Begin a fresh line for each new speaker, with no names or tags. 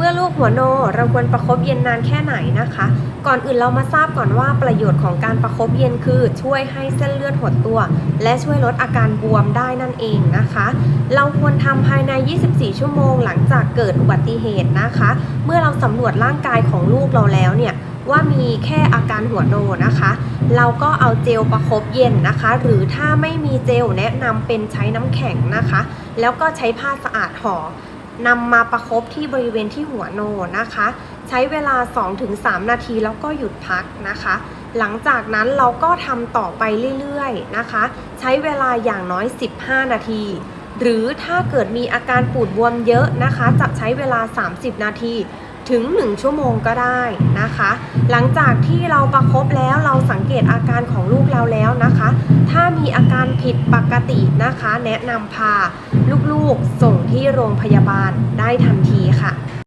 เมื่อลูกหัวโนเราควรประคบเย็นนานแค่ไหนนะคะ ก่อนอื่นเรามาทราบก่อนว่าประโยชน์ของการประคบเย็นคือช่วยให้เส้นเลือดหดตัว และช่วยลดอาการบวมได้นั่นเองนะคะ เราควรทำภายใน 24 ชั่วโมงหลังจากเกิดอุบัติเหตุนะคะ เมื่อเราสำรวจร่างกายของลูกเราแล้วเนี่ยว่ามีแค่อาการหัวโนนะคะ เราก็เอาเจลประคบเย็นนะคะ หรือถ้าไม่มีเจลแนะนำเป็นใช้น้ำแข็งนะคะ แล้วก็ใช้ผ้าสะอาดห่อ นำมาประคบที่บริเวณที่หัวโนนะคะ ใช้เวลา 2-3 นาทีแล้วก็หยุดพักนะคะ หลังจากนั้นเราก็ทำต่อไปเรื่อยๆนะคะ ใช้เวลาอย่างน้อย 15 นาที หรือถ้าเกิดมีอาการปูดบวมเยอะนะคะ จะใช้เวลา 30 นาทีถึง 1 ชั่วโมงก็ได้นะคะ หลังจากที่เราประคบแล้วเราสังเกตอาการของลูกเราแล้วนะคะ ถ้ามีอาการผิดปกตินะคะ แนะนำพาลูกๆส ที่โรงพยาบาลได้ทันทีค่ะ